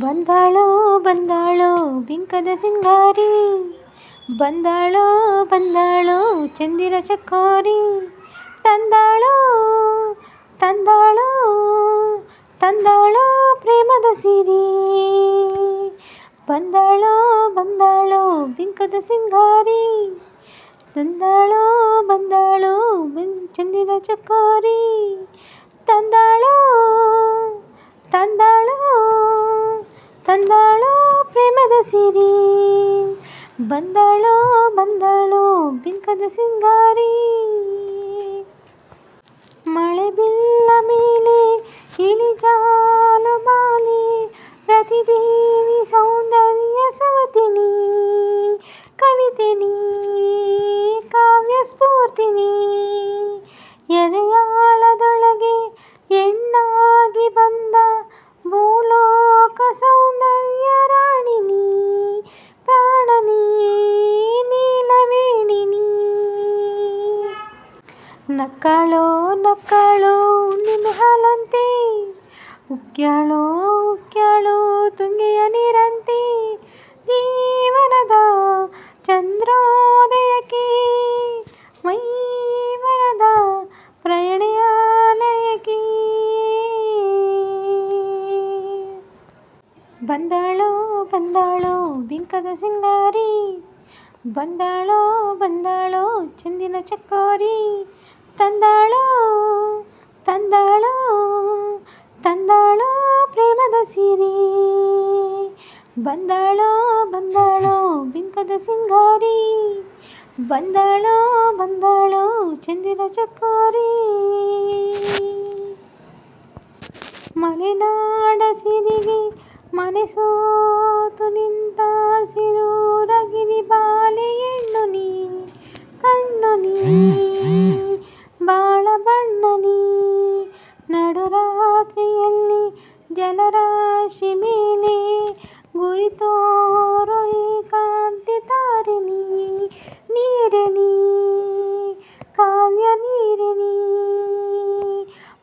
ಬಂದಾಳೋ ಬಂದಾಳೋ ಬಿಂಕದ ಸಿಂಗಾರಿ. ಬಂದಾಳೋ ಬಂದಾಳೋ ಚಂದಿರ ಚಕ್ಕಾರಿ. ತಂದಾಳೋ ತಂದಾಳೋ ತಂದಾಳೋ ಪ್ರೇಮದ ಸಿರಿ. ಬಂದಾಳೋ ಬಂದಾಳೋ ಬಿಂಕದ ಸಿಂಗಾರಿ. ತಂದಾಳೋ ಬಂದಾಳೋ ಚಂದಿರ ಚಕ್ಕಾರಿ. ತಂದಾಳೋ ತಂದಾಳೋ ತಂದಾಳೋ ಪ್ರೇಮದ ಸಿರಿ ಬಂದಾಳೋ ಬಂದಾಳೋ ಬಿಂಕದ ಸಿಂಗಾರಿ ಮಳೆ ಬಿಲ್ಲ ಮೇಲೆ ಇಳಿಜಾಲು ಬಾಲಿ ಪ್ರತಿದೇವಿ ಸೌಂದರ್ಯ ಸವತಿನಿ ಕವಿತೆನಿ ಕಾವ್ಯ ಸ್ಫೂರ್ತಿನಿ ಎದೆಯಾಳದೊಳಗೆ ನಕ್ಕಾಳೋ ನಕ್ಕಾಳೋ ಹುಣ್ಣಿಮೆ ಹಾಲಂತೆ ಉಕ್ಕ್ಯಾಳೋ ಉಕ್ಕ್ಯಾಳೋ ತುಂಗೆಯ ನೀರಂತೆ ಜೀವನದ ಚಂದ್ರೋದಯಕ್ಕೆ ಮೈವನದ ಪ್ರಯಾಣಯಾಲಯಕ್ಕೆ ಬಂದಾಳೋ ಬಂದಾಳೋ ಬಿಂಕದ ಸಿಂಗಾರಿ ಬಂದಾಳೋ ಬಂದಾಳೋ ಚಂದಿನ ಚಕ್ಕೋರಿ ತಂದಾಳೋ ತಂದಾಳೋ ತಂದಾಳೋ ಪ್ರೇಮದ ಸಿರಿ ಬಂದಾಳೋ ಬಂದಾಳೋ ಬಿಂಕದ ಸಿಂಗಾರಿ ಬಂದಾಳೋ ಬಂದಾಳೋ ಚಂದಿರ ಚಕ್ಕೋರಿ ಮಲೆನಾಡ ಸಿರಿಗೆ ಮನೆ ಸೋತು ನಿಂತ ಸಿರೂರಗಿರಿ ಬಾಲೆ ನಡುರಾತ್ರಿಯಲ್ಲಿ ಜಲರಾಶಿ ಮೇಲೆ ಗುರಿ ತೋರೋ ಏಕಾಂತಿ ತಾರಿಣಿ ನೀರಿನಿ ಕಾವ್ಯ ನೀರಿನಿ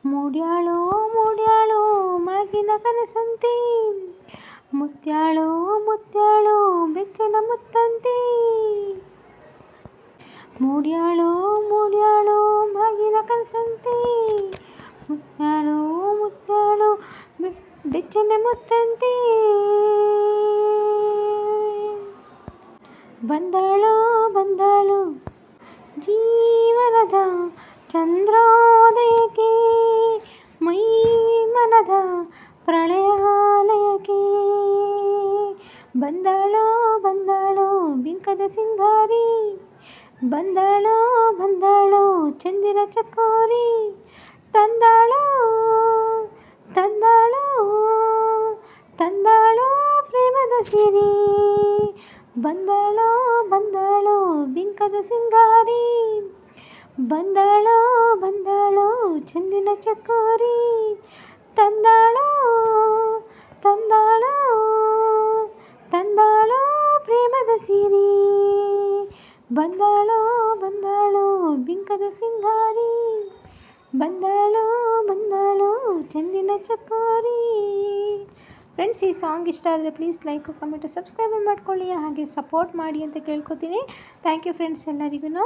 ಮೂಡ್ಯಾಳೋ ಮೂಡ್ಯಾಳೋ ಮಗಿನ ಕನಸಂತೆ ಮುತ್ಯಾಳೋ ಮುತ್ಯಾಳೋ ಬೆಕ್ಕಿನ ಮುತ್ತಂತೆ ಮೂಡ್ಯಾಳೋ ಮೂಡ್ಯಾಳೋ ಮಗಿನ ಕನಸಂತೆ ಮುತ್ಯಾಳೋ ಮುತ್ಯಾಳೋ ಬೆಚ್ಚನ ಮುತ್ತಂತೆ ಬಂದಾಳೋ ಬಂದಾಳೋ ಜೀವನದ ಚಂದ್ರೋದಯಕ್ಕೆ ಮೈ ಮನದ ಪ್ರಳಯಾಲಯಕ್ಕೆ ಬಂದಾಳೋ ಬಂದಾಳೋ ಬಿಂಕದ ಸಿಂಗಾರಿ ಬಂದಾಳೋ ಬಂದಾಳೋ ಚಂದಿರ ಚಕೋರಿ ತಂದಾಳೋ ತಂದಾಳೋ ಬಂದಾಳೋ ಬಂದಾಳೋ ಬಿಂಕದ ಸಿಂಗಾರಿ ಬಂದಾಳೋ ಬಂದಾಳೋ ಚಂದಿನ ಚಕೋರಿ ತಂದಾಳೋ ತಂದಾಳೋ ತಂದಾಳೋ ಪ್ರೇಮದ ಸಿರಿ ಬಂದಾಳೋ ಬಂದಾಳೋ ಬಿಂಕದ ಸಿಂಗಾರಿ ಬಂದಾಳೋ ಬಂದಾಳೋ ಚಂದಿನ ಚಕೋರಿ ಫ್ರೆಂಡ್ಸ್ ಈ ಸಾಂಗ್ ಇಷ್ಟ ಆದರೆ ಪ್ಲೀಸ್ ಲೈಕ್ ಕಮೆಂಟು ಸಬ್ಸ್ಕ್ರೈಬ್ ಮಾಡ್ಕೊಳ್ಳಿ. ಹಾಗೆ ಸಪೋರ್ಟ್ ಮಾಡಿ ಅಂತ ಕೇಳ್ಕೊತೀನಿ. ಥ್ಯಾಂಕ್ ಯು ಫ್ರೆಂಡ್ಸ್ ಎಲ್ಲರಿಗೂ.